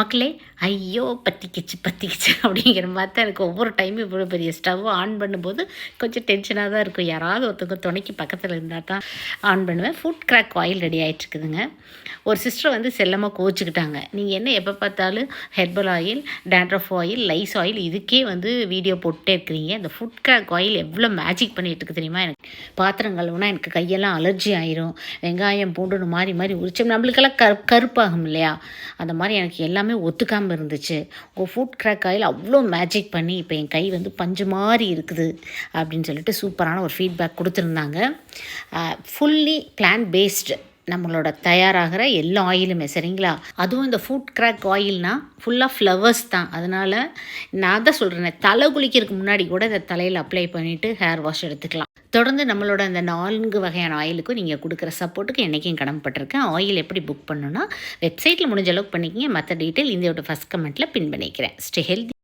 மக்களே ஐயோ பற்றிக்கிச்சு பற்றிக்கிச்சு அப்படிங்கிற மாதிரி தான் எனக்கு ஒவ்வொரு டைமும் இவ்வளோ பெரிய ஸ்டவ்வை ஆன் பண்ணும்போது கொஞ்சம் டென்ஷனாக தான் இருக்கும். யாராவது ஒருத்தவங்க துணைக்கு பக்கத்தில் இருந்தால் தான் ஆன் பண்ணுவேன். ஃபுட் கிராக் ஆயில் ரெடி ஆகிட்டுருக்குதுங்க ஒரு சிஸ்டர் வந்து செல்லமாக கோச்சிக்கிட்டாங்க நீங்கள் என்ன எப்போ பார்த்தாலும் herbal oil dandruff oil lice oil இதுக்கே வந்து வீடியோ போட்டுட்டே இருக்கிறீங்க. அந்த ஃபுட் கிராக் ஆயில் எவ்வளோ மேஜிக் பண்ணிட்டு இருக்கு தெரியுமா? எனக்கு பாத்திரம் கழுவுனா எனக்கு கையெல்லாம் அலர்ஜி ஆயிரும். வெங்காயம் பூண்டுன்னு மாறி மாறி உரிச்சோம். நம்மளுக்கெல்லாம் கரு கருப்பாகும் இல்லையா? அந்த மாதிரி எனக்கு எல்லாமே ஒத்துக்காமல் இருந்துச்சு. உங்கள் ஃபுட் கிராக் ஆயில் அவ்வளோ மேஜிக் பண்ணி இப்போ என் கை வந்து பஞ்சு மாதிரி இருக்குது அப்படின்னு சொல்லிட்டு சூப்பரான ஒரு ஃபீட்பேக் கொடுத்துருந்தாங்க. ஃபுல்லி பிளான் பேஸ்டு நம்மளோட தயாராகிற எல்லா ஆயிலுமே சரிங்களா? அதுவும் இந்த ஃபுட் கிராக் ஆயில்னா ஃபுல்லாக ஃப்ளவர்ஸ் தான். அதனால் நான் தான் சொல்கிறேன் தலை குளிக்கிறதுக்கு முன்னாடி கூட இதை தலையில் அப்ளை பண்ணிவிட்டு ஹேர் வாஷ் எடுத்துக்கலாம். தொடர்ந்து நம்மளோட அந்த நான்கு வகையான ஆயிலுக்கும் நீங்கள் கொடுக்குற சப்போர்ட்டுக்கு என்றைக்கும் கடமைப்பட்டிருக்கேன் ஆயில் எப்படி புக் பண்ணணும்னா வெப்சைட்டில் முடிஞ்ச அளவுக்கு பண்ணிக்கிங்க. மற்ற டீட்டெயில் இந்தியோட ஃபஸ்ட் கமெண்ட்டில் பின் பண்ணிக்கிறேன். Stay healthy